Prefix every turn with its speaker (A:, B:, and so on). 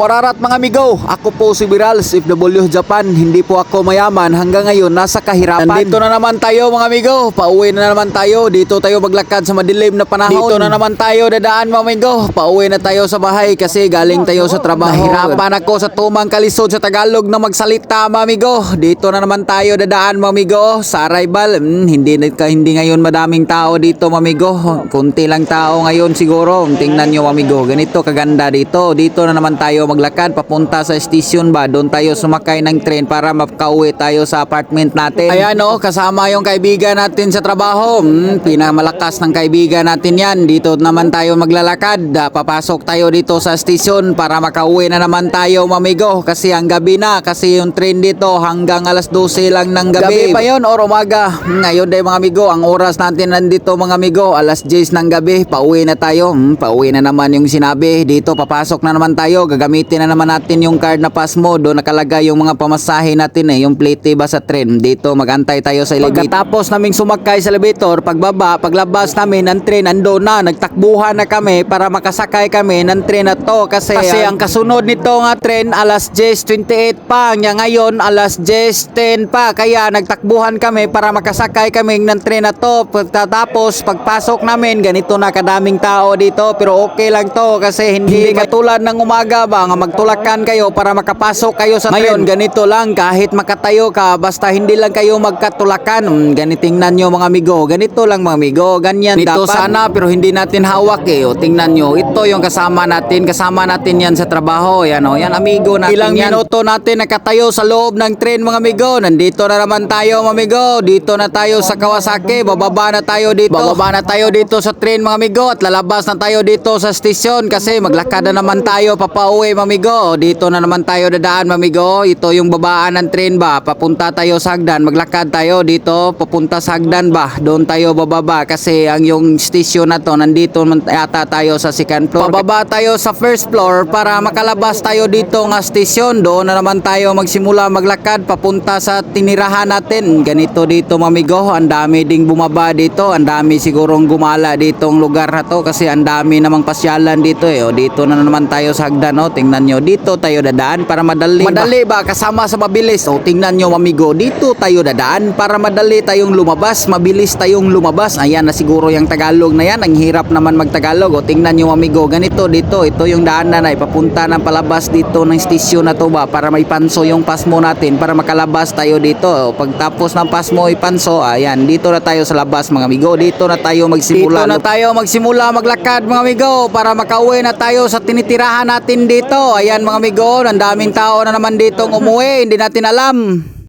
A: Wararat mga amigo, ako po si Virals, FW Japan. Hindi po ako mayaman hanggang ngayon nasa kahirapan. Nandito na naman tayo mga amigo, pauwi na naman tayo. Dito tayo maglakad sa madilim na panahon. Dito na naman tayo dadaan mga amigo. Pauwi na tayo sa bahay kasi galing tayo sa trabaho. Nahirapan ako sa tumang kalisod sa Tagalog na magsalita mga amigo. Dito na naman tayo dadaan mga amigo sa arrival. Hmm, hindi, na- hindi ngayon madaming tao dito mga amigo. Kunti lang tao ngayon siguro. Tingnan nyo mga amigo, ganito kaganda dito. Dito na naman tayo maglakad papunta sa station ba. Doon tayo sumakay ng train para makauwi tayo sa apartment natin. Ayan o, kasama yung kaibigan natin sa trabaho. Hmm, pinamalakas ng kaibigan natin yan. Dito naman tayo maglalakad. Ah, Papasok tayo dito sa station para makauwi na naman tayo mamigo. Kasi ang gabi na. Kasi yung train dito hanggang alas 12 lang ng gabi. Gabi pa yun or umaga. Hmm, Ngayon day mga amigo, ang oras natin nandito mga amigo, alas 10 ng gabi. Pauwi na tayo. Hmm, pauwi na naman yung sinabi. Dito papasok na naman tayo. Gagamitin na naman natin yung card na Pasmo. Doon nakalagay yung mga pamasahe natin eh. Yung plate ba sa train. Dito magantay tayo sa elevator. Pagkatapos naming sumakay sa elevator, pagbaba, paglabas namin ng train, ando na. Nagtakbuhan na kami para makasakay kami ng train na to. Kasi, kasi ang kasunod nito nga train, alas 10.28 pa. Nya ngayon, alas 10.10 pa. Kaya nagtakbuhan kami para makasakay kami ng train na to. Pagkatapos, pagpasok namin, ganito na kadaming tao dito. Pero okay lang to kasi hindi, katulad ng umaga ba, nga magtulakan kayo para makapasok kayo sa Ngayon, ganito lang, kahit makatayo ka, basta hindi lang kayo magkatulakan. Mm, ganito tingnan nyo mga amigo. Ganito lang mga amigo. Ganyan Dito dapat. sana pero hindi natin hawak eh. O, tingnan nyo. Ito yung kasama natin. Kasama natin yan sa trabaho. Yan o. Yan amigo natin Ilang yan. minuto natin nakatayo sa loob ng train mga amigo. Nandito na naman tayo mga amigo. Dito na tayo sa Kawasaki. Bababa na tayo dito. Bababa na tayo dito sa train mga amigo. At lalabas na tayo dito sa station kasi maglakad na naman tayo papauwi mga amigo. Dito na naman tayo dadaan mga amigo. Ito yung babaan ng train ba. Papunta tayo sa hagdan. Maglakad tayo dito. Papunta sa hagdan ba. Doon tayo bababa kasi ang yung station na to nandito yata tayo sa second floor. Bababa tayo sa first floor para makalabas tayo dito nga station. Doon na naman tayo magsimula maglakad papunta sa tinirahan natin. Ganito dito mamigo. Ang dami ding bumaba dito. Ang dami sigurong gumala ditong lugar na to kasi ang dami namang pasyalan dito eh. O, dito na naman tayo sa hagdan. O, tingnan nyo. Dito tayo dadaan para madali. Madali ba? Kasama sa mabilis. O, tingnan nyo mamigo. Dito tayo dadaan para madali tayong lumabas. Mabilis tayong lumabas. Ayan na siguro yung Tagalog na yan. Ang hirap naman magtagalog. O, tingnan nyo amigo. Ganito dito. Ito yung daanan na ipapunta ng palabas dito ng station na to ba para may panso yung pasmo natin para makalabas tayo dito. O, pagtapos ng pasmo ipanso, ayan, dito na tayo sa labas mga amigo. Dito na tayo magsimula. Dito na tayo magsimula maglakad mga amigo para makauwi na tayo sa tinitirahan natin dito. Ayan mga amigo, ang daming tao na naman ditong umuwi. Hindi natin alam.